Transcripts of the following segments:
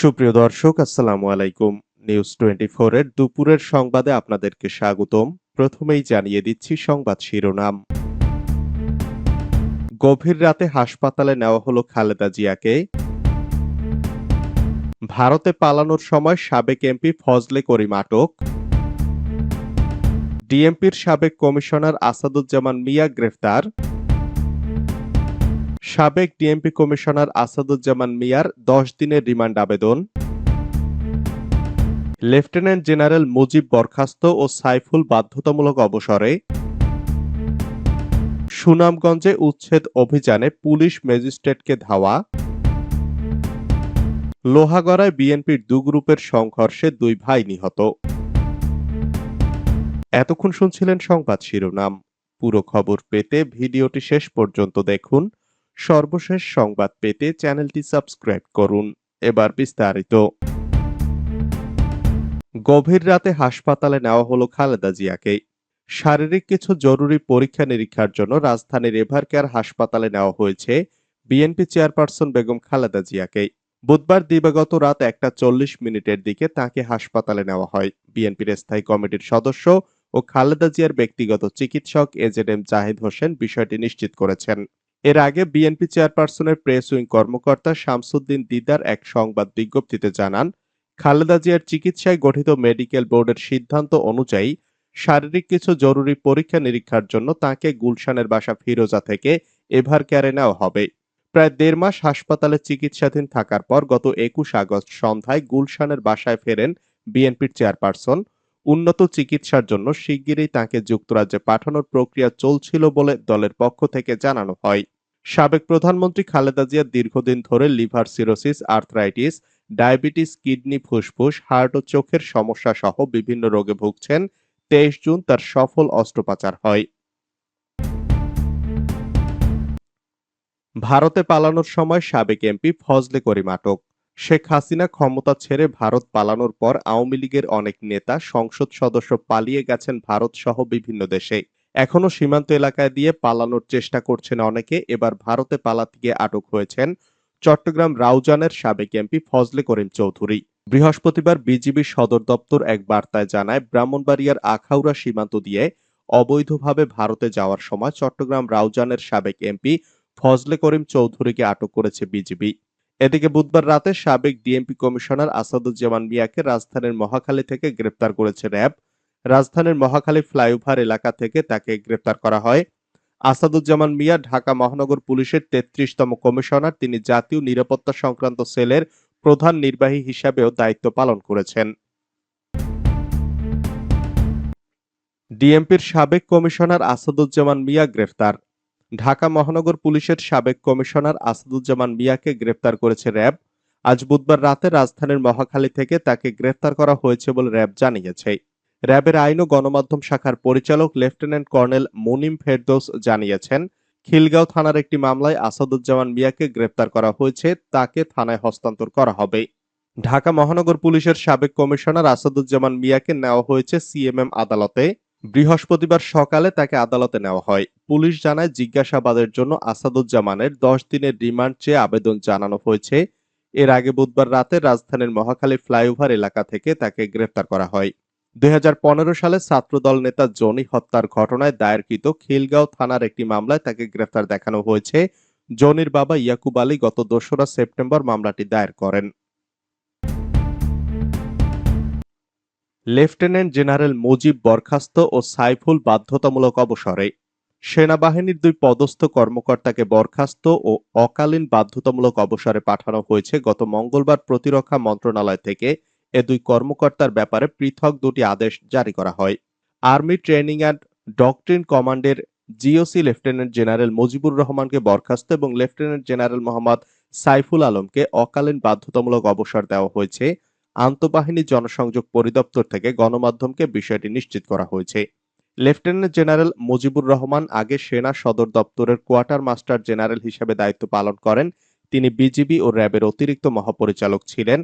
সুপ্রিয় দর্শক, আসসালামু আলাইকুম। নিউজ টোয়েন্টি এর দুপুরের সংবাদে আপনাদেরকে স্বাগতম। প্রথমেই জানিয়ে দিচ্ছি সংবাদ শিরোনাম। গভীর রাতে হাসপাতালে নেওয়া হলো খালেদা জিয়াকে। ভারতে পালানোর সময় সাবেক এমপি ফজলে করিম আটক। ডিএমপির সাবেক কমিশনার আসাদুজ্জামান মিয়া গ্রেফতার। সাবেক ডিএমপি কমিশনার আসাদুজ্জামান মিয়ার দশ দিনের রিমান্ড আবেদন। লেফটেন্যান্ট জেনারেল মুজিব বরখাস্ত ও সাইফুল বাধ্যতামূলক অবসরে। সুনামগঞ্জে উচ্ছেদ অভিযানে পুলিশ ম্যাজিস্ট্রেটকে ধাওয়া। লোহাগড়ায় বিএনপির দু গ্রুপের সংঘর্ষে দুই ভাই নিহত। এতক্ষণ শুনছিলেন সংবাদ শিরোনাম। পুরো খবর পেতে ভিডিওটি শেষ পর্যন্ত দেখুন। সর্বশেষ সংবাদ পেতে চ্যানেলটি সাবস্ক্রাইব করুন। এবার বিস্তারিত। গভীর রাতে হাসপাতালে নেওয়া হলো খালেদা জিয়াকে। শারীরিক কিছু জরুরি পরীক্ষা নিরীক্ষার জন্য রাজধানীর এভার কেয়ার হাসপাতালে নেওয়া হয়েছে বিএনপি চেয়ারপারসন বেগম খালেদা জিয়াকে। বুধবার দিবাগত রাত একটা চল্লিশ মিনিটের দিকে তাকে হাসপাতালে নেওয়া হয়। বিএনপির স্থায়ী কমিটির সদস্য ও খালেদা জিয়ার ব্যক্তিগত চিকিৎসক এজেড এম জাহিদ হোসেন বিষয়টি নিশ্চিত করেছেন। এর আগে বিএনপি চেয়ারপারসনের প্রেস উইং কর্মকর্তা শামসুদ্দিন দিদার এক সংবাদ বিজ্ঞপ্তিতে জানান, খালেদা জিয়ার চিকিৎসায় গঠিত মেডিকেল বোর্ডের সিদ্ধান্ত অনুযায়ী শারীরিক কিছু জরুরি পরীক্ষা নিরীক্ষার জন্য তাকে গুলশানের বাসা ফিরোজা থেকে এভার কেয়ারে নেওয়া হবে। প্রায় দেড় মাস হাসপাতালে চিকিৎসাধীন থাকার পর গত একুশ আগস্ট সন্ধ্যায় গুলশানের বাসায় ফেরেন বিএনপির চেয়ারপারসন। উন্নত চিকিৎসার জন্য শিগগিরই তাকে যুক্তরাজ্যে পাঠানোর প্রক্রিয়া চলছিল বলে দলের পক্ষ থেকে জানানো হয়। সাবেক প্রধানমন্ত্রী খালেদা জিয়া দীর্ঘদিন ধরে liver cirrhosis, arthritis, diabetes, kidney ফুসফুস, হার্ট ও চোখের সমস্যা সহ বিভিন্ন রোগে ভুগছেন। তেইশ জুন তার সফল অস্ত্রোপচার হয়। ভারতে পালানোর সময় সাবেক এমপি ফজলে করিম আটক। শেখ হাসিনা ক্ষমতা ছেড়ে ভারত পালানোর পর আওয়ামী লীগের অনেক নেতা, সংসদ সদস্য পালিয়ে গেছেন ভারত সহ বিভিন্ন দেশে। এখনও সীমান্ত এলাকায় দিয়ে পালানোর চেষ্টা করছেন অনেকে। এবার ভারতে পালাতে গিয়ে আটক হয়েছেন চট্টগ্রাম রাউজানের সাবেক এমপি ফজলে করিম চৌধুরী। বৃহস্পতিবার বিজিবি সদর দপ্তর এক বার্তায় জানায়, ব্রাহ্মণবাড়িয়ার আখাউড়া সীমান্ত দিয়ে অবৈধভাবে ভারতে যাওয়ার সময় চট্টগ্রাম রাউজানের সাবেক এমপি ফজলে করিম চৌধুরীকে আটক করেছে বিজিবি। এদিকে বুধবার রাতে সাবেক ডিএমপি কমিশনার আসাদুজ্জামান মিয়াকে রাজধানীর মহাখালী থেকে গ্রেপ্তার করেছে র্যাব। রাজধানীর মহাখালী ফ্লাইওভার এলাকা থেকে তাকে গ্রেপ্তার করা হয়। আসাদুজ্জামান মিয়া ঢাকা মহানগর পুলিশের তেত্রিশতম কমিশনার। তিনি জাতীয় নিরাপত্তা সংক্রান্ত সেলের প্রধান নির্বাহী হিসাবেও দায়িত্ব পালন করেছেন। ডিএমপির সাবেক কমিশনার আসাদুজ্জামান মিয়া গ্রেফতার। ঢাকা মহানগর পুলিশের সাবেক কমিশনার আসাদুজ্জামান মিয়াকে গ্রেপ্তার করেছে র্যাব। আজ বুধবার রাতে রাজধানীর মহাখালী থেকে তাকে গ্রেফতার করা হয়েছে বলে র্যাব জানিয়েছে। র্যাবের আইন ও গণমাধ্যম শাখার পরিচালক লেফটেন্যান্ট কর্নেল মুনিম ফেরদৌস জানিয়েছেন, খিলগাঁও থানার একটি মামলায় আসাদুজ্জামান মিয়াকে গ্রেপ্তার করা হয়েছে, তাকে থানায় হস্তান্তর করা হবে। ঢাকা মহানগর পুলিশের সাবেক কমিশনার আসাদুজ্জামান মিয়াকে নেওয়া হয়েছে সিএমএম আদালতে। বৃহস্পতিবার সকালে তাকে আদালতে নেওয়া হয়। পুলিশ জানায়, জিজ্ঞাসাবাদের জন্য আসাদুজ্জামানের দশ দিনের রিমান্ড চেয়ে আবেদন জানানো হয়েছে। এর আগে বুধবার রাতে রাজধানীর মহাখালী ফ্লাইওভার এলাকা থেকে তাকে গ্রেফতার করা হয়। দুই হাজার পনেরো সালে ছাত্রদল নেতা জনি হত্যার ঘটনায় দায়েরকৃত খিলগাঁও থানার একটি মামলায় তাকে গ্রেফতার দেখানো হয়েছে। জনির বাবা ইয়াকুব আলী গত দোসরা সেপ্টেম্বর মামলাটি দায়ের করেন। লেফটেন্যান্ট জেনারেল মুজিব বরখাস্ত ও সাইফুল বাধ্যতামূলক অবসরে। সেনাবাহিনীর দুই পদস্থ কর্মকর্তাকে বরখাস্ত ও অকালীন বাধ্যতামূলক অবসরে পাঠানো হয়েছে গত মঙ্গলবার প্রতিরক্ষা মন্ত্রণালয় থেকে। এ দুই কর্মকর্তার ব্যাপারে পৃথক দুটি আদেশ জারি করা হয়। আর্মি ট্রেনিং অ্যান্ড ডকট্রিন কমান্ডের জিওসি লেফটেন্যান্ট জেনারেল মুজিবুর রহমানকে বরখাস্ত এবং লেফটেন্যান্ট জেনারেল মোহাম্মদ সাইফুল আলমকে অকালীন বাধ্যতামূলক অবসর দেওয়া হয়েছে। আন্তঃবাহিনী জনসংযোগ পরিদপ্তর থেকে গণমাধ্যমকে বিষয়টি নিশ্চিত করা হয়েছে। লেফটেন্যান্ট জেনারেল মুজিবুর রহমান আগে সেনা সদর দপ্তরের কোয়ার্টার মাস্টার জেনারেল হিসেবে দায়িত্ব পালন করেন। তিনি বিজিবি ও র্যাবের অতিরিক্ত মহাপরিচালক ছিলেন।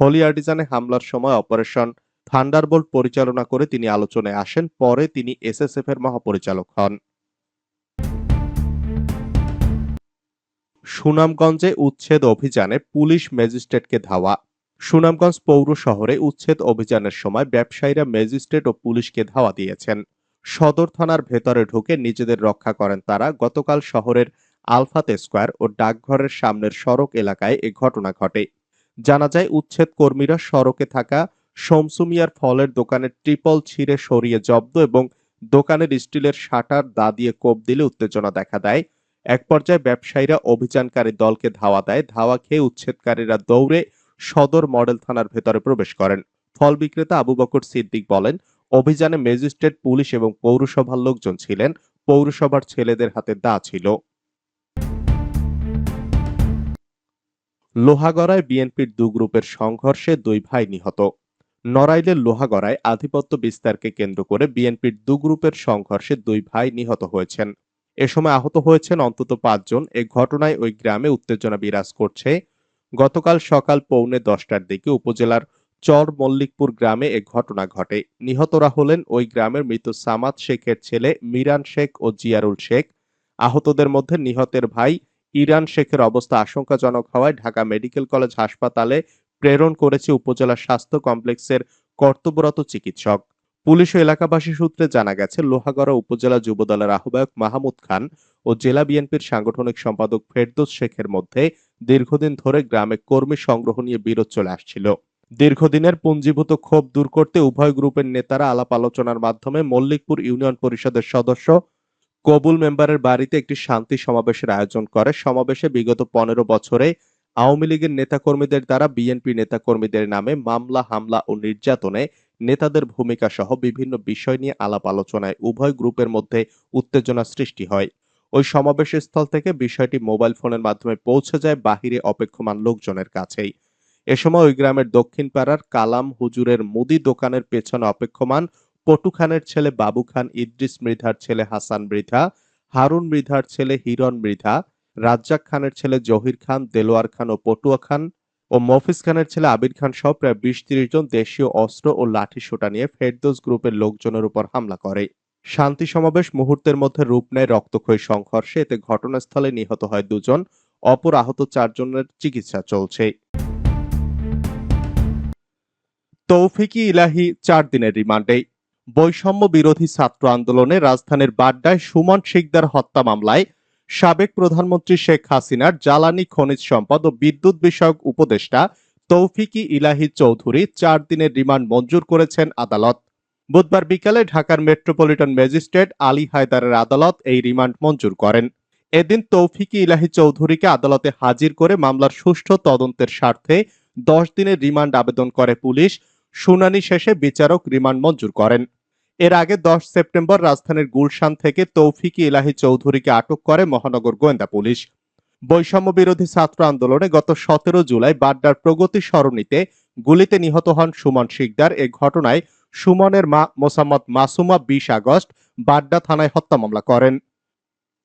হোলি আর্টিজানে হামলার সময় অপারেশন থান্ডারবোল্ট পরিচালনা করে তিনি আলোচনায় আসেন। পরে তিনি এসএসএফ এর মহাপরিচালক হন। সুনামগঞ্জে উচ্ছেদ অভিযানে পুলিশ ম্যাজিস্ট্রেটকে ধাওয়া। সুনামগঞ্জ পৌর শহরে উচ্ছেদ অভিযানের সময় ব্যবসায়ীরা ম্যাজিস্ট্রেট ও পুলিশকে ধাওয়া দিয়েছেন। সদর থানার ভেতরে ঢুকে নিজেদের রক্ষা করেন তারা। গতকাল শহরের আলফাত স্কোয়ার ও ডাকঘরের সামনের সড়ক এলাকায় এ ঘটনা ঘটে। জানা যায়, উচ্ছেদ কর্মীরা সড়কে থাকা শমসুমিয়ার ফলের দোকানের ট্রিপল ছিঁড়ে সরিয়ে জব্দ এবং দোকানের স্টিলের শাটার দা দিয়ে কোপ দিলে উত্তেজনা দেখা দেয়। এক পর্যায়ে ব্যবসায়ীরা অভিযানকারী দলকে ধাওয়া দেয়। ধাওয়া খেয়ে উচ্ছেদকারীরা দৌড়ে সদর মডেল থানার ভেতরে প্রবেশ করেন। ফল বিক্রেতা আবু বকর সিদ্দিক বলেন, অভিযানে ম্যাজিস্ট্রেট, পুলিশ এবং পৌরসভার লোকজন ছিলেন। পৌরসভার ছেলেদের হাতে দা ছিল। লোহাগড়ায় বিএনপির দু গ্রুপের সংঘর্ষে দুই ভাই নিহত। নড়াইলের লোহাগড়ায় আধিপত্য বিস্তারকে কেন্দ্র করে বিএনপির দু গ্রুপের সংঘর্ষে দুই ভাই নিহত হয়েছেন। এ সময় আহত হয়েছেন অন্তত পাঁচজন। এ ঘটনায় ওই গ্রামে উত্তেজনা বিরাজ করছে গতকাল সকাল পৌনে দশটার দিকে উপজেলার চর মল্লিকপুর গ্রামে এ ঘটনা ঘটে। নিহতরা হলেন ওই গ্রামের মৃত সামাদ শেখের ছেলে মিরান শেখ ও জিয়ারুল শেখ। আহতদের মধ্যে নিহতের ভাই ইরান শেখের অবস্থা আশঙ্কাজনক হওয়ায় ঢাকা মেডিকেল কলেজ হাসপাতালে প্রেরণ করেছে উপজেলা স্বাস্থ্য কমপ্লেক্সের কর্তব্যরত চিকিৎসক। পুলিশ ও এলাকাবাসী সূত্রে জানা গেছে, লোহাগড়া উপজেলা যুবদলের আহ্বায়ক মাহমুদ খান ও জেলা বিএনপির সাংগঠনিক সম্পাদক ফেরদৌস শেখের মধ্যে দীর্ঘদিন ধরে গ্রামে কর্মী সংগ্রহ নিয়ে বিরোধ চলে আসছিল। দীর্ঘদিনের পুঞ্জীভূত ক্ষোভ দূর করতে উভয় গ্রুপের নেতারা আলাপ আলোচনার মাধ্যমে মল্লিকপুর ইউনিয়ন পরিষদের সদস্য, কবুল মেম্বারের বাড়িতে একটি শান্তি সমাবেশের আয়োজন করে। সমাবেশে বিগত পনেরো বছরে আওয়ামী লীগের নেতাকর্মীদের দ্বারা বিএনপি নেতাকর্মীদের নামে মামলা, হামলা ও নির্যাতনে নেতাদের ভূমিকা সহ বিভিন্ন বিষয় নিয়ে আলাপ আলোচনায় উভয় গ্রুপের মধ্যে উত্তেজনা সৃষ্টি হয়। ওই সমাবেশ স্থল থেকে বিষয়টি মোবাইল ফোনের মাধ্যমে পৌঁছে যায় বাহিরে অপেক্ষমান লোকজনের কাছেই। এ সময় ওই গ্রামের দক্ষিণ পাড়ার কালাম হুজুরের মুদি দোকানের পেছনে অপেক্ষমান পটু খানের ছেলে বাবু খান, ইদ্রিস মৃধার ছেলে হাসান মৃধা, হারুন মৃধার ছেলে হিরণ মৃধা, রাজ্জাক খানের ছেলে জহির খান, দেলোয়ার খান ও পটুয়া খান ও মফিজ খানের ছেলে আবির খান সহ প্রায় বিশ তিরিশ জন দেশীয় অস্ত্র ও লাঠি সোটা নিয়ে ফেরদোস গ্রুপের লোকজনের উপর হামলা করে। শান্তি সমাবেশ মুহূর্তের মধ্যে রূপ নেয় রক্তক্ষয়ী সংঘর্ষে। এতে ঘটনাস্থলে নিহত হয় দুজন, অপর আহত চারজনের চিকিৎসা চলছে। তৌফিকি ইলাহি চার দিনের রিমান্ডে। বৈষম্য বিরোধী ছাত্র আন্দোলনে রাজধানীর বাড্ডায় সুমন শিকদার হত্যা মামলায় সাবেক প্রধানমন্ত্রী শেখ হাসিনার জ্বালানি খনিজ সম্পদ ও বিদ্যুৎ বিষয়ক উপদেষ্টা তৌফিকি ইলাহি চৌধুরী চার দিনের রিমান্ড মঞ্জুর করেছেন আদালত। বুধবার বিকালে ঢাকার মেট্রোপলিটন ম্যাজিস্ট্রেট আলী হায়দারের আদালত এই রিমান্ড মঞ্জুর করেন। এদিন তৌফিকি ইলাহি চৌধুরীকে আদালতে হাজির করে মামলার সুষ্ঠু তদন্তের স্বার্থে দশ দিনের রিমান্ড আবেদন করে পুলিশ, শুনানি শেষে বিচারক রিমান্ড মঞ্জুর করেন। এর আগে দশ সেপ্টেম্বর রাজধানীর গুলশান থেকে তৌফিকি ইলাহি চৌধুরীকে আটক করে মহানগর গোয়েন্দা পুলিশ। বৈষম্য বিরোধী ছাত্র আন্দোলনে গত সতেরো জুলাই বাড্ডার প্রগতি সরণিতে গুলিতে নিহত হন সুমন শিকদার। এ ঘটনায় সুমনের মা মোসাম্মদ মাসুমা বিশ আগস্ট বাড্ডা থানায় হত্যা মামলা করেন।